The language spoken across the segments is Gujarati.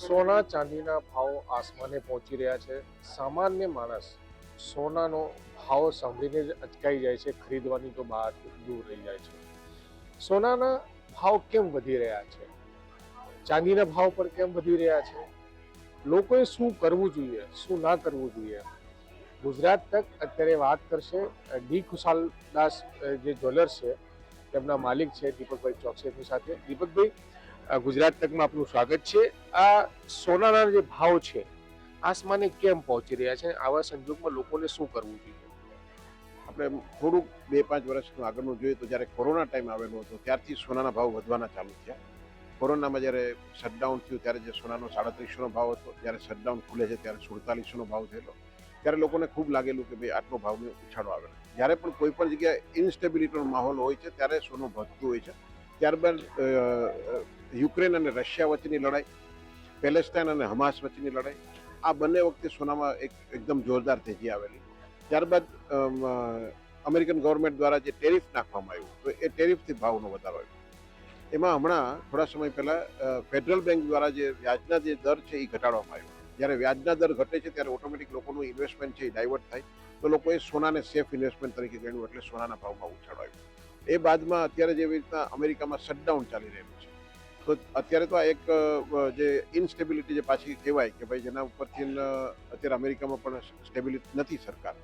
સોના ચાંદીના ભાવ આસમાને પહોંચી રહ્યા છે. સામાન્ય માણસ સોનાનો ભાવ સાંભળીને જ અચકાઈ જાય છે, ખરીદવાની તો બહાર દૂર રહી જાય છે. સોનાના ભાવ કેમ વધી રહ્યા છે? ચાંદીના ભાવ પણ કેમ વધી રહ્યા છે? લોકોએ શું કરવું જોઈએ, શું ના કરવું જોઈએ? ગુજરાત તક અત્યારે વાત કરશે, ડી ખુશાલદાસ જે જ્વેલર્સ છે, તેમના માલિક છે દીપકભાઈ ચોકસેની સાથે. દીપકભાઈ ગુજરાત તકમાં આપનું સ્વાગત છે. આ સોનાના જે ભાવ છે, આસમાને કેમ પહોંચી રહ્યા છે? આવા સંજોગમાં લોકોને શું કરવું જોઈએ? આપણે થોડુંક બે પાંચ વર્ષનું આગળનું જોઈએ તો જ્યારે કોરોના ટાઈમ આવેલો હતો ત્યારથી સોનાના ભાવ વધવાના ચાલુ થયા. કોરોનામાં જ્યારે શટડાઉન થયું ત્યારે જે સોનાનો સાડત્રીસોનો ભાવ હતો, જ્યારે શટડાઉન ખુલે છે ત્યારે સુડતાલીસોનો ભાવ થયેલો. ત્યારે લોકોને ખૂબ લાગેલું કે ભાઈ આટલો ભાવનો ઉછાળો આવેલો જ્યારે પણ કોઈ પણ જગ્યાએ ઇન્સ્ટેબિલિટીનો માહોલ હોય છે ત્યારે સોનું વધતું હોય છે. ત્યારબાદ યુક્રેન અને રશિયા વચ્ચેની લડાઈ, પેલેસ્ટાઇન અને હમાસ વચ્ચેની લડાઈ, આ બંને વખતે સોનામાં એક એકદમ જોરદાર તેજી આવેલી. ત્યારબાદ અમેરિકન ગવર્મેન્ટ દ્વારા જે ટેરિફ નાખવામાં આવ્યું, તો એ ટેરિફથી ભાવનો વધારો આવ્યો. એમાં હમણાં, થોડા સમય પહેલાં ફેડરલ બેંક દ્વારા જે વ્યાજના જે દર છે એ ઘટાડવામાં આવ્યો. જ્યારે વ્યાજના દર ઘટે છે, ત્યારે ઓટોમેટિક લોકોનું ઇન્વેસ્ટમેન્ટ છે એ ડાયવર્ટ થાય. તો લોકોએ સોનાને સેફ ઇન્વેસ્ટમેન્ટ તરીકે ગણ્યું, એટલે સોનાના ભાવમાં ઉછાળો આવ્યો. એ બાદમાં અત્યારે જેવી રીતના અમેરિકામાં શટડાઉન ચાલી રહેલું તો અત્યારે તો આ એક જે ઇનસ્ટેબિલિટી જે પાછી કહેવાય કે ભાઈ જેના ઉપરથી અત્યારે અમેરિકામાં પણ સ્ટેબિલિટી નથી સરકાર.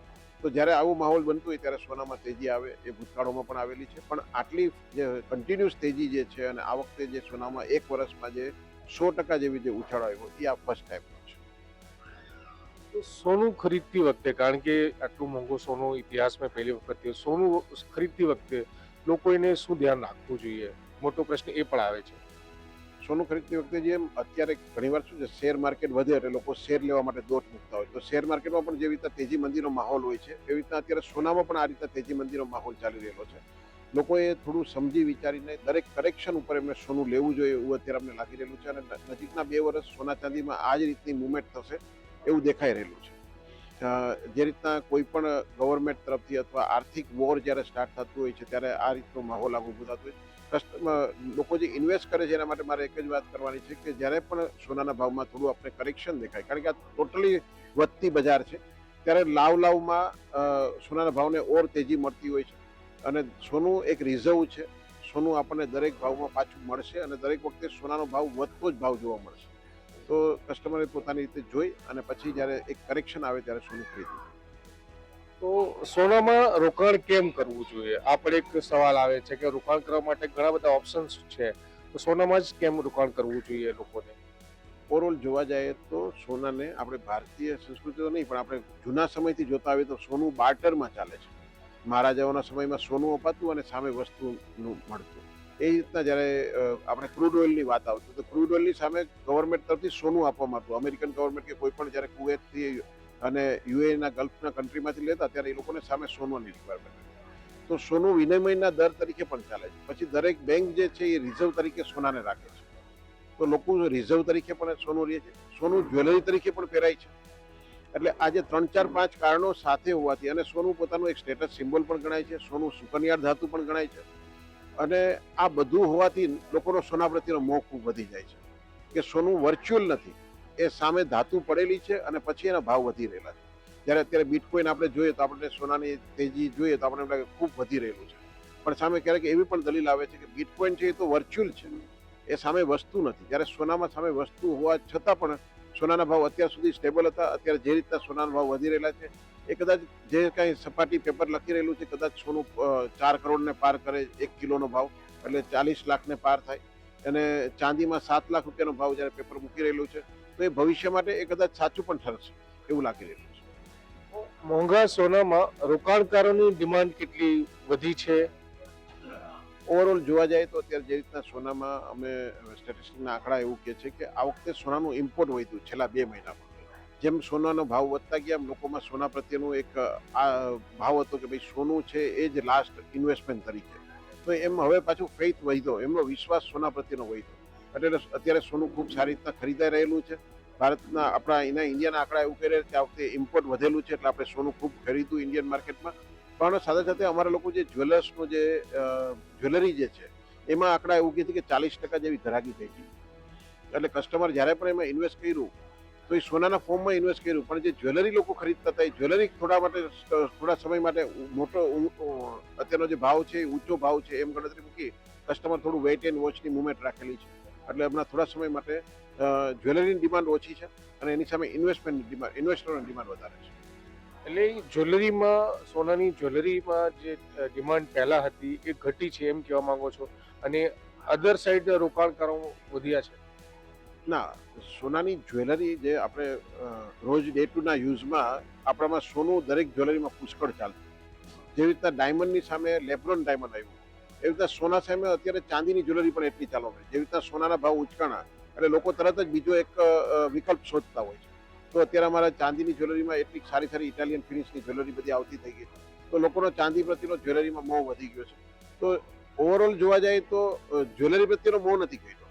તો જ્યારે આવું માહોલ બનતું હોય ત્યારે સોનામાં તેજી આવે, એ ભૂતકાળોમાં પણ આવેલી છે. પણ આટલી જે કન્ટિન્યુઅસ તેજી જે છે અને આ વખતે જે સોનામાં એક વર્ષમાં જે સો ટકા જેવી જે ઉછાળો આવ્યો, એ આ ફર્સ્ટ ટાઈમ છે. સોનું ખરીદતી વખતે, કારણ કે આટલું મોંઘું સોનું ઇતિહાસમાં પહેલી વખત સોનું ખરીદતી વખતે લોકોને શું ધ્યાન રાખવું જોઈએ? મોટો પ્રશ્ન એ પણ આવે છે. સોનું ખરીદતી વખતે જેમ અત્યારે ઘણીવાર શું છે શેર માર્કેટ વધે એટલે લોકો શેર લેવા માટે દોટ મૂકતા હોય. તો શેર માર્કેટમાં પણ જેવી રીતના તેજી મંદીનો માહોલ હોય છે, એવી રીતના અત્યારે સોનામાં પણ આ રીતના તેજી મંદીનો માહોલ ચાલી રહેલો છે. લોકોએ થોડું સમજી વિચારીને દરેક કરેક્શન ઉપર એમને સોનું લેવું જોઈએ એવું અત્યારે અમને લાગી રહેલું છે અને નજીકના બે વર્ષ સોના ચાંદીમાં આ જ રીતની મુવમેન્ટ થશે એવું દેખાઈ રહેલું છે. જે રીતના કોઈ પણ ગવર્મેન્ટ તરફથી અથવા આર્થિક વોર જ્યારે સ્ટાર્ટ થતું હોય છે, ત્યારે આ રીતનો માહોલ આગળ થતો હોય કસ્ટમર, લોકો જે ઇન્વેસ્ટ કરે છે એના માટે મારે એક જ વાત કરવાની છે કે જ્યારે પણ સોનાના ભાવમાં થોડું આપણે કરેક્શન દેખાય, કારણ કે આ ટોટલી વધતી બજાર છે, ત્યારે લાવ લાવમાં સોનાના ભાવને ઓર તેજી મળતી હોય છે. અને સોનું એક રિઝર્વ છે, સોનું આપણને દરેક ભાવમાં પાછું મળશે અને દરેક વખતે સોનાનો ભાવ વધતો જ ભાવ જોવા મળશે. તો કસ્ટમરે પોતાની રીતે જોઈ અને પછી જ્યારે એક કરેક્શન આવે ત્યારે સોનું ખરીદવું. તો સોનામાં રોકાણ કેમ કરવું જોઈએ? આ પણ એક સવાલ આવે છે કે રોકાણ કરવા માટે ઘણા બધા ઓપ્શન્સ છે. તો સોનામાં જ કેમ રોકાણ કરવું જોઈએ લોકોને? ઓવરઓલ જોવા જઈએ તો સોનાને આપણે ભારતીય સંસ્કૃતિ તો નહીં, પણ આપણે જૂના સમયથી જોતા આવીએ તો સોનું બાર્ટરમાં ચાલે છે. મહારાજાઓના સમયમાં સોનું અપાતું અને સામે વસ્તુનું મળતું. એ રીતના જ્યારે આપણે ક્રૂડ ઓઇલની વાત આવતી તો ક્રૂડ ઓઇલની સામે ગવર્મેન્ટ તરફથી સોનું આપવામાં આવતું. અમેરિકન ગવર્મેન્ટ કે કોઈ પણ જ્યારે કુવેતથી અને યુએના ગલ્ફના કન્ટ્રીમાંથી લેતા ત્યારે એ લોકોને સામે સોનોની રિક્વાયરમેન્ટ તો સોનું વિનિમયના દર તરીકે પણ ચાલે છે. પછી દરેક બેંક જે છે એ રિઝર્વ તરીકે સોનાને રાખે છે. તો લોકો રિઝર્વ તરીકે પણ સોનું રહે છે. સોનું જ્વેલરી તરીકે પણ પહેરાય છે. એટલે આજે ત્રણ ચાર પાંચ કારણો સાથે હોવાથી અને સોનું પોતાનું એક સ્ટેટસ સિમ્બોલ પણ ગણાય છે, સોનું સુકન્યાર ધાતુ પણ ગણાય છે. અને આ બધું હોવાથી લોકોનો સોના પ્રત્યેનો મોહ ખૂબ વધી જાય છે. કે સોનું વર્ચ્યુઅલ નથી. એ સામે ધાતુ પડેલી છે અને પછી એના ભાવ વધી રહેલા છે. જ્યારે અત્યારે બિટકોઈન આપણે જોઈએ તો આપણે સોનાની તેજી જોઈએ તો આપણને એમ લાગે ખૂબ વધી રહેલું છે. પણ સામે ક્યારેક એવી પણ દલીલ આવે છે કે બિટકોઈન છે એ તો વર્ચ્યુઅલ છે. એ સામે વસ્તુ નથી. જ્યારે સોનામાં સામે વસ્તુ હોવા છતાં પણ સોનાના ભાવ અત્યાર સુધી સ્ટેબલ હતા. અત્યારે જે રીતના સોનાના ભાવ વધી રહેલા છે, એ કદાચ જે કાંઈ સપાટી પેપર લખી રહેલું છે, કદાચ સોનું ચાર કરોડને પાર કરે, એક કિલોનો ભાવ, એટલે ચાલીસ લાખને પાર થાય. અને ચાંદીમાં સાત લાખ રૂપિયાનો ભાવ જ્યારે પેપર મૂકી રહેલું છે તો એ ભવિષ્ય માટે એ કદાચ સાચું પણ ઠરશે એવું લાગી રહ્યું છે. મોંઘા સોનામાં રોકાણકારોની ડિમાન્ડ કેટલી વધી છે? ઓવરઓલ જોવા જાય તો અત્યારે જે રીતના સોનામાં અમે સ્ટેટિસ્ટિકના આંકડા એવું કહે છે કે આ વખતે સોનાનું ઇમ્પોર્ટ વધ્યું છેલ્લા બે મહિનામાં. જેમ સોનાનો ભાવ વધતા ગયા એમ લોકોમાં સોના પ્રત્યેનું એક આ ભાવ હતો કે ભાઈ સોનું છે એ જ લાસ્ટ ઇન્વેસ્ટમેન્ટ તરીકે. તો એમ હવે પાછું ફેઇથ વધ્યો એમનો વિશ્વાસ સોના પ્રત્યેનો વધ્યો. એટલે અત્યારે સોનું ખૂબ સારી રીતના ખરીદાઈ રહેલું છે. ભારતના આપણા એના ઇન્ડિયાના આંકડા એવું કહે છે કે આ વખતે ઇમ્પોર્ટ વધેલું છે એટલે આપણે સોનું ખૂબ ખરીદ્યું ઇન્ડિયન માર્કેટમાં. પણ સાથે સાથે અમારા લોકો જે જ્વેલર્સનું જે જ્વેલરી જે છે, એમાં આંકડા એવું કીધું કે ચાલીસ ટકા જેવી ધરાગી થઈ ગઈ. એટલે કસ્ટમર જ્યારે પણ એમાં ઇન્વેસ્ટ કર્યું, તો એ સોનાના ફોર્મમાં ઇન્વેસ્ટ કર્યું. પણ જે જ્વેલરી લોકો ખરીદતા હતા, એ જ્વેલરી થોડા માટે થોડા સમય માટે મોટો અત્યારનો જે ભાવ છે એ ઊંચો ભાવ છે એમ ગણતરી મૂકી કસ્ટમર થોડું વેઇટ એન્ડ વોચની મુવમેન્ટ રાખેલી છે. એટલે હમણાં થોડા સમય માટે જ્વેલરીની ડિમાન્ડ ઓછી છે અને એની સામે ઇન્વેસ્ટમેન્ટની ડિમાન્ડ ઇન્વેસ્ટરોની ડિમાન્ડ વધારે છે. એટલે જ્વેલરીમાં સોનાની જ્વેલરીમાં જે ડિમાન્ડ પહેલાં હતી એ ઘટી છે એમ કહેવા માંગો છો? અને અધર સાઈડ રોકાણકારો વધ્યા છે? ના સોનાની જ્વેલરી જે આપણે રોજ ડે ટુ ના યુઝમાં આપણામાં સોનું દરેક જ્વેલરીમાં પુષ્કળ ચાલતું. જેવી રીતના ડાયમંડની સામે લેબ્રોન ડાયમંડ આવ્યું. એવી રીતના સોના સામે અત્યારે ચાંદીની જ્વેલરી પણ એટલી ચાલો છે. જેવી રીતના સોનાના ભાવ ઉચકાણા, એટલે લોકો તરત જ બીજો એક વિકલ્પ શોધતા હોય છે. તો અત્યારે અમારા ચાંદીની જ્વેલરીમાં એટલી સારી સારી ઇટાલિયન ફિનિશની જ્વેલરી બધી આવતી થઈ ગઈ. તો લોકોનો ચાંદી પ્રત્યેનો જ્વેલરીમાં મોહ વધી ગયો છે. તો ઓવરઓલ જોવા જાય તો જ્વેલરી પ્રત્યેનો મોહ નથી ઘટ્યો.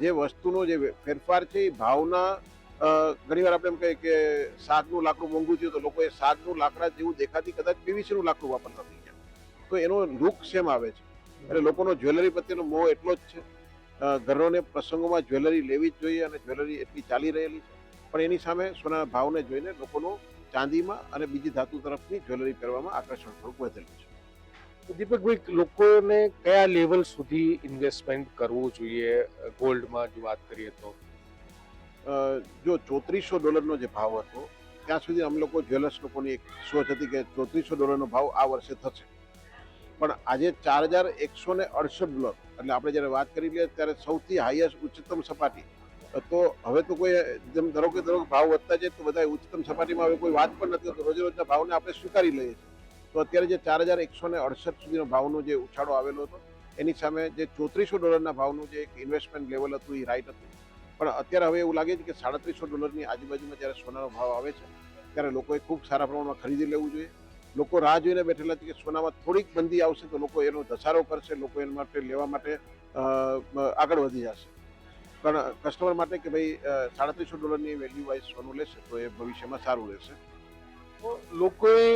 જે વસ્તુનો જે ફેરફાર છે એ ભાવના ઘણીવાર આપણે એમ કહીએ કે શાકનું લાકડું મોંઘું થયું તો લોકોએ શાકનું લાકડા જેવું દેખાતી કદાચ પીવીસીનું લાકડું વાપરતા થઈ ગયા. તો એનો લુક સેમ આવે છે. એટલે લોકોનો જ્વેલરી પ્રત્યેનો મોહ એટલો જ છે. ઘરોને પ્રસંગોમાં જ્વેલરી લેવી જ જોઈએ અને જ્વેલરી એટલી ચાલી રહેલી છે. પણ એની સામે સોનાના ભાવને જોઈને લોકોનું ચાંદીમાં અને બીજી ધાતુ તરફની જ્વેલરી પહેરવામાં આકર્ષણ થોડુંક વધેલું છે. દીપકભાઈ લોકોને કયા લેવલ સુધી ઇન્વેસ્ટમેન્ટ કરવું જોઈએ? ગોલ્ડમાં જો વાત કરીએ તો. જો ચોત્રીસો ડોલરનો જે ભાવ હતો ત્યાં સુધી અમે લોકો જ્વેલર્સ લોકોની એક સોચ હતી કે ચોત્રીસો ડોલરનો ભાવ આ વર્ષે થશે. પણ આજે ચાર હજાર એકસો ને અડસઠ ડોલર એટલે આપણે જ્યારે વાત કરી લઈએ ત્યારે સૌથી હાઈએસ્ટ ઉચ્ચતમ સપાટી. તો હવે તો કોઈ, જેમ ધારો કે ધારો ભાવ વધતા જાય તો બધા ઉચ્ચતમ સપાટીમાં હવે કોઈ વાત પણ નથી રોજ રોજના ભાવને આપણે સ્વીકારી લઈએ છીએ. તો અત્યારે જે ચાર હજાર એકસો ને અડસઠ સુધીનો ભાવનો જે ઉછાળો આવેલો હતો, એની સામે જે ચોત્રીસો ડોલરના ભાવનું જે એક ઇન્વેસ્ટમેન્ટ લેવલ હતું, એ રાઈટ હતું. પણ અત્યારે હવે એવું લાગે છે કે સાડત્રીસો ડોલરની આજુબાજુમાં જ્યારે સોનાનો ભાવ આવે છે, ત્યારે લોકોએ ખૂબ સારા પ્રમાણમાં ખરીદી લેવું જોઈએ. લોકો રાહ જોઈને બેઠેલા છે કે સોનામાં થોડીક બંદી આવશે તો લોકો એનો ધસારો કરશે, લોકો એના માટે લેવા માટે આગળ વધી જશે. પણ કસ્ટમર માટે કે ભાઈ સાડત્રીસો ડોલરની વેલ્યુ વાઇઝ સોનું લેશે તો એ ભવિષ્યમાં સારું રહેશે. તો લોકોએ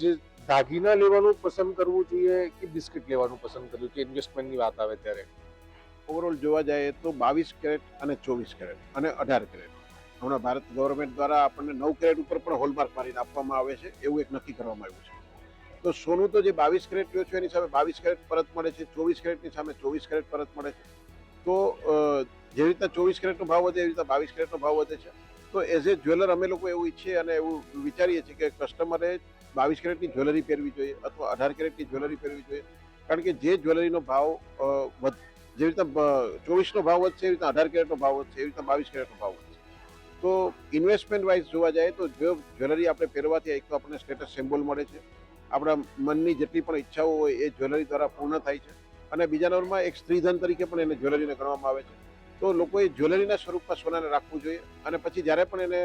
જે દાગીના લેવાનું પસંદ કરવું જોઈએ કે બિસ્કિટ લેવાનું પસંદ કરવું કે ઇન્વેસ્ટમેન્ટની વાત આવે ત્યારે. ઓવરઓલ જોવા જાય તો બાવીસ કેરેટ અને ચોવીસ કેરેટ અને અઢાર કેરેટ. હમણાં ભારત ગવર્મેન્ટ દ્વારા આપણને નવ કેરેટ ઉપર પણ હોલમાર્ક મારીને આપવામાં આવે છે, એવું એક નક્કી કરવામાં આવ્યું છે. તો સોનું તો જે બાવીસ કેરેટ લ્યો છો, એની સામે બાવીસ કેરેટ પરત મળે છે, ચોવીસ કેરેટની સામે ચોવીસ કેરેટ પરત મળે છે. તો જેવી રીતના ચોવીસ કેરેટનો ભાવ વધે, એવી રીતના બાવીસ કેરેટનો ભાવ વધે છે. તો એઝ એ જ્વેલર અમે લોકો એવું ઈચ્છીએ અને એવું વિચારીએ છીએ કે કસ્ટમરે બાવીસ કેરેટની જ્વેલરી પહેરવી જોઈએ અથવા અઢાર કેરેટની જ્વેલરી પહેરવી જોઈએ. કારણ કે જે જ્વેલરીનો ભાવ વધ જેવી રીતના ચોવીસનો ભાવ વધશે, એવી રીતના અઢાર કેરેટનો ભાવ વધશે, એવી રીતના બાવીસ કેરેટનો ભાવ વધશે. તો ઇન્વેસ્ટમેન્ટ વાઇઝ જોવા જાય તો જો જ્વેલરી આપણે પહેરવાથી એક તો આપણને સ્ટેટસ સિમ્બોલ મળે છે. આપણા મનની જેટલી પણ ઈચ્છાઓ હોય એ જ્વેલરી દ્વારા પૂર્ણ થાય છે. અને બીજા નંબરમાં એક સ્ત્રીધન તરીકે પણ એને જ્વેલરીને ગણવામાં આવે છે. તો લોકોએ જ્વેલરીના સ્વરૂપમાં સોનાને રાખવું જોઈએ અને પછી જ્યારે પણ એને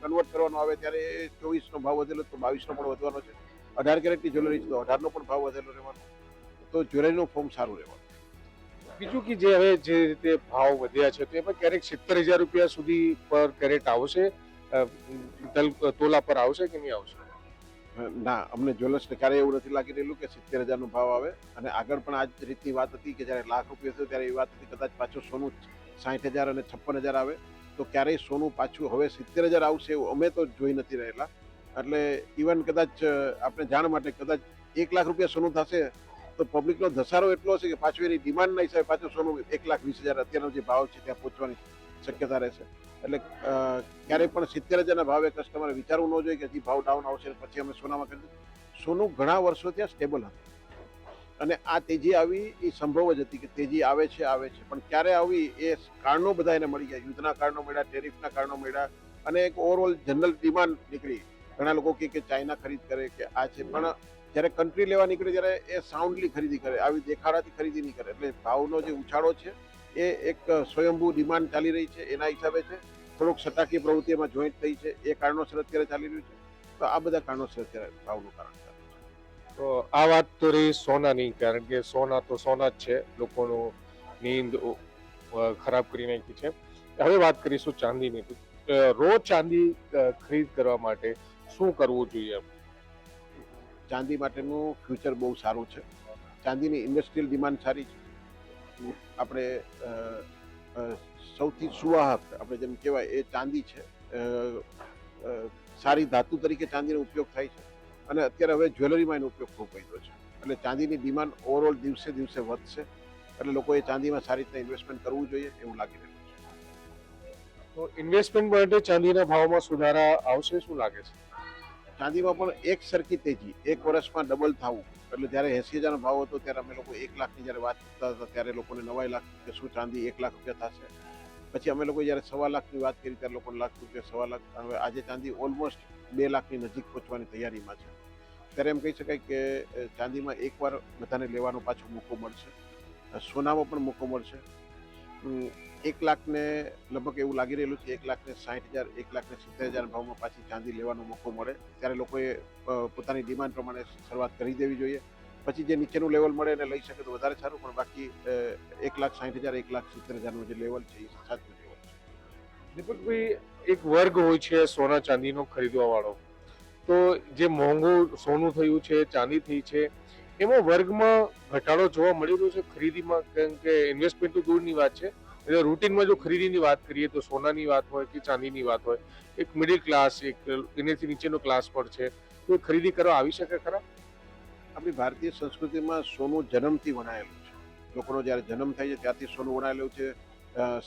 કન્વર્ટ કરવાનો આવે ત્યારે એ ચોવીસનો ભાવ વધેલો તો બાવીસનો પણ વધવાનો છે. અઢાર કેરેટની જ્વેલરી છે તો અઢારનો પણ ભાવ વધેલો રહેવાનો. તો જ્વેલરીનું ફોર્મ સારું રહેવાનું. બીજું કે જે હવે જે રીતે ભાવ વધ્યા છે, તો એમાં ક્યારેક સિત્તેર હજાર રૂપિયા સુધી પર કેરેટ આવશે તોલા પર આવશે કે નહીં આવશે? ના, અમને જ્વેલર્સ ક્યારે એવું નથી લાગી રહેલું કે સિત્તેર હજારનો ભાવ આવે. અને આગળ પણ આ જ રીતની વાત હતી કે જ્યારે લાખ રૂપિયા થયો ત્યારે એ વાત હતી, કદાચ પાછું સોનું સાઠ હજાર અને છપ્પન હજાર આવે, તો ક્યારેય સોનું પાછું હવે સિત્તેર હજાર આવશે એવું અમે તો જોઈ નથી રહેલા. એટલે ઇવન કદાચ આપણે જાણ માટે કદાચ એક લાખ રૂપિયા સોનું થશે તો પબ્લિકનો ધસારો એટલો હશે કે પાછું એની ડિમાન્ડના હિસાબે પાછું સોનું એક લાખ વીસ હજાર અત્યારનો જે ભાવ છે ત્યાં પહોંચવાની શક્યતા રહેશે એટલે ક્યારેય પણ સિત્તેર હજારના ભાવે કસ્ટમરે વિચારવું ન જોઈએ કે હજી ભાવ ડાઉન આવશે પછી અમે સોનામાં કરી. સોનું ઘણા વર્ષો ત્યાં સ્ટેબલ હતું. અને આ તેજી આવી એ સંભવ જ હતી કે તેજી આવે છે આવે છે. પણ ક્યારે આવી એ કારણો બધા એને મળી ગયા. યુદ્ધના કારણો મળ્યા, ટેરિફના કારણો મળ્યા અને એક ઓવરઓલ જનરલ ડિમાન્ડ નીકળી. ઘણા લોકો કે ચાઇના ખરીદ કરે કે આ છે. પણ જ્યારે કન્ટ્રી લેવા નીકળે ત્યારે એ સાઉન્ડલી ખરીદી કરે, આવી દેખાડાથી ખરીદી નહીં કરે. એટલે ભાવનો જે ઉછાળો છે, એ એક સ્વયંભૂ ડિમાન્ડ ચાલી રહી છે, એના હિસાબે છે. થોડુંક સત્તાકીય પ્રવૃત્તિમાં જોઈન્ટ થઈ છે. એ કારણોસર અત્યારે ચાલી રહ્યું છે. તો આ બધા કારણોસર અત્યારે ભાવનું કારણ છે. તો આ વાત તો રહી સોનાની, કારણ કે સોના તો સોના જ છે. લોકોનું નીંદ ખરાબ કરી નાખી છે. હવે વાત કરીશું ચાંદીની. રોજ ચાંદી ખરીદ કરવા માટે શું કરવું જોઈએ? ચાંદી માટેનું ફ્યુચર બહુ સારું છે. ચાંદીની ઇન્ડસ્ટ્રીયલ ડિમાન્ડ સારી છે. આપણે સૌથી સુવાહક આપણે જેમ કહેવાય એ ચાંદી છે. સારી ધાતુ તરીકે ચાંદીનો ઉપયોગ થાય છે. અને અત્યારે હવે જ્વેલરીમાં એનો ઉપયોગ ખૂબ વધ્યો છે. એટલે ચાંદીની ડિમાન્ડ ઓવરઓલ દિવસે દિવસે વધશે. એટલે લોકોએ ચાંદીમાં સારી રીતે ઇન્વેસ્ટમેન્ટ કરવું જોઈએ એવું લાગી રહ્યું છે. તો ઇન્વેસ્ટમેન્ટ માટે ચાંદીના ભાવમાં સુધારા આવશે શું લાગે છે? ચાંદીમાં પણ એક સરખી તેજી, એક વર્ષમાં ડબલ થવું. એટલે જ્યારે એસી હજારનો ભાવ હતો ત્યારે અમે લોકો એક લાખની જ્યારે વાત કરતા હતા ત્યારે લોકોને નવાઈ લાખ કે શું ચાંદી એક લાખ રૂપિયા થશે. પછી અમે લોકો જ્યારે સવા લાખની વાત કરી ત્યારે લોકોને લાખ રૂપિયા, સવા લાખ, હવે આજે ચાંદી ઓલમોસ્ટ બે લાખની નજીક પહોંચવાની તૈયારીમાં છે. ત્યારે એમ કહી શકાય કે ચાંદીમાં એકવાર બધાને લેવાનો પાછો મોકો મળશે. સોનામાં પણ મોકો મળશે. એક લાખને લગભગ એવું લાગી રહેલું છે, એક લાખને સાઠ હજાર, એક લાખને સિત્તેર હજાર ભાવમાં પાછી ચાંદી લેવાનો મોકો મળે. ત્યારે લોકોએ પોતાની ડિમાન્ડ પ્રમાણે શરૂઆત કરી દેવી જોઈએ. પછી જે નીચેનું લેવલ મળે એને લઈ શકે તો વધારે સારું, પણ બાકી એક લાખ સાઠ હજાર, એક લાખ સિત્તેર હજારનું જે લેવલ છે એ સાચું લેવલ છે. દીપકભાઈ, એક વર્ગ હોય છે સોના ચાંદીનો ખરીદવા વાળો તો જે મોંઘું સોનું થયું છે, ચાંદી થઈ છે એમાં વર્ગમાં ઘટાડો જોવા મળી રહ્યો છે. ખરીદીમાં કેમ કે ઇન્વેસ્ટમેન્ટ તો દૂરની વાત છે. એટલે રૂટીનમાં જો ખરીદીની વાત કરીએ તો સોનાની વાત હોય કે ચાંદીની વાત હોય, એક મિડિલ ક્લાસ એક એનાથી નીચેનો ક્લાસ પર છે. તો ખરીદી કરવા આવી શકે ખરા? આપણી ભારતીય સંસ્કૃતિમાં સોનું જન્મથી વણાયેલું છે. લોકોનો જ્યારે જન્મ થાય છે, ત્યારથી સોનું વણાયેલું છે.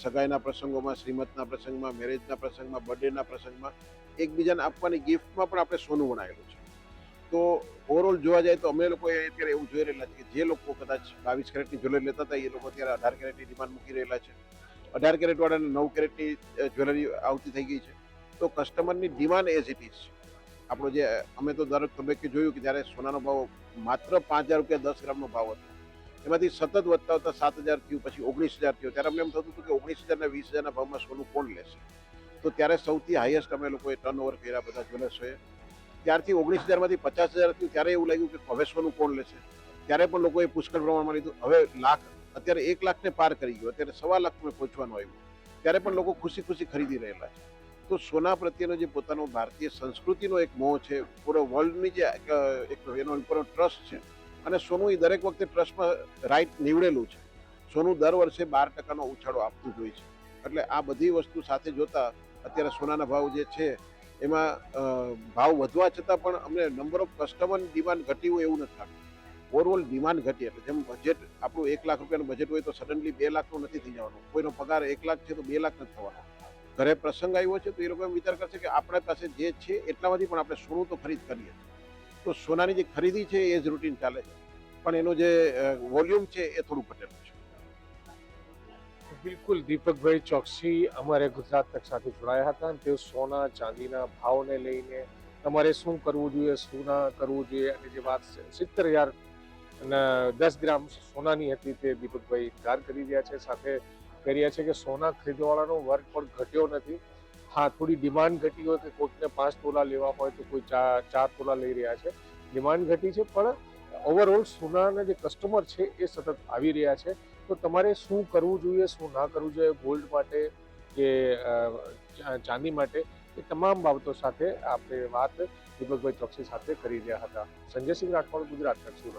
સગાઈના પ્રસંગોમાં, શ્રીમતના પ્રસંગમાં મેરેજના પ્રસંગમાં બર્થડેના પ્રસંગમાં એકબીજાને આપવાની ગિફ્ટમાં પણ આપણે સોનું વણાયેલું છે. તો ઓવરઓલ જોવા જાય તો અમે લોકો અત્યારે એવું જોઈ રહેલા છે કે જે લોકો કદાચ બાવીસ કેરેટની જ્વેલરી લેતા હતા, એ લોકો અત્યારે અઢાર કેરેટની ડિમાન્ડ મૂકી રહેલા છે. અઢાર કેરેટ વાળાને નવ કેરેટની જ્વેલરી આવતી થઈ ગઈ છે. તો કસ્ટમરની ડિમાન્ડ એઝ ઇટ ઇઝ છે આપણો જે, અમે તો દરેક તબક્કે જોયું કે જ્યારે સોનાનો ભાવ માત્ર પાંચ હજાર રૂપિયા દસ ગ્રામનો ભાવ હતો. એમાંથી સતત વધતા વધતા સાત હજાર થયું, પછી ઓગણીસ હજાર થયો. ત્યારે અમને એમ થતું હતું કે ઓગણીસ હજારના વીસ હજારના ભાવમાં સોનું કોણ લેશે? તો ત્યારે સૌથી હાઈએસ્ટ અમે લોકોએ ટર્ન ઓવર કર્યા બધા જ્વેલર્સોએ ત્યારથી ઓગણીસ હજારમાંથી પચાસ હજાર થયું ત્યારે એવું લાગ્યું કે હવે સોનું કોણ લેશે? ત્યારે પણ લોકોએ પુષ્કળ પ્રમાણમાં લીધું. હવે લાખ અત્યારે એક લાખને પાર કરી ગયો. અત્યારે સવા લાખમાં પહોંચવાનું આવ્યું. ત્યારે પણ લોકો ખુશી ખુશી ખરીદી રહેલા છે. તો સોના પ્રત્યેનો જે પોતાનો ભારતીય સંસ્કૃતિનો એક મોહ છે પૂરો વર્લ્ડની જે એક, એનો ઉપરનો ટ્રસ્ટ છે અને સોનું એ દરેક વખતે ટ્રસ્ટમાં રાઈટ નીવડેલું છે. સોનું દર વર્ષે બાર ટકાનો ઉછાળો આપતું જ હોય છે. એટલે આ બધી વસ્તુ સાથે જોતા અત્યારે સોનાના ભાવ જે છે એમાં ભાવ વધવા છતાં પણ અમને નંબર ઓફ કસ્ટમર ડિમાન્ડ ઘટી હોય એવું નથી લાગતું. ઓવરઓલ ડિમાન્ડ ઘટી એટલે જેમ બજેટ આપણું એક લાખ રૂપિયાનું બજેટ હોય તો સડનલી બે લાખનું નથી થઈ જવાનું. કોઈનો પગાર એક લાખ છે તો બે લાખ નથી થવાનો. ઘરે પ્રસંગ આવ્યો છે તો એ લોકો એમ વિચાર કરશે કે આપણા પાસે જે છે એટલામાંથી પણ આપણે સોનું તો ખરીદ કરીએ. તો સોનાની જે ખરીદી છે એ જ રૂટીન ચાલે છે. પણ એનો જે વોલ્યુમ છે એ થોડું ઘટેલું બિલકુલ, દીપકભાઈ ચોકસી અમારે ગુજરાત તક સાથે જોડાયા હતા અને તેઓ સોના, ચાંદીના ભાવને લઈને તમારે શું કરવું જોઈએ, શું ના કરવું જોઈએ અને જે વાત સિત્તેર હજાર દસ ગ્રામ સોનાની હતી તે દીપકભાઈ ઇનકાર કરી રહ્યા છે. સાથે કહી રહ્યા છે કે સોના ખરીદવાળાનો વર્ગ પણ ઘટ્યો નથી. હા, થોડી ડિમાન્ડ ઘટી હોય કે કોઈકને પાંચ તોલા લેવા હોય તો કોઈ ચાર ચાર તોલા લઈ રહ્યા છે. ડિમાન્ડ ઘટી છે, પણ ઓવરઓલ સોનાના જે કસ્ટમર છે એ સતત આવી રહ્યા છે. તો તમારે શું કરવું જોઈએ, શું ના કરવું જોઈએ ગોલ્ડ માટે કે ચાંદી માટે? એ તમામ બાબતો સાથે આપણે વાત દીપકભાઈ ચોકસી સાથે કરી રહ્યા હતા. સંજયસિંહ રાઠોડ, ગુજરાત સુરત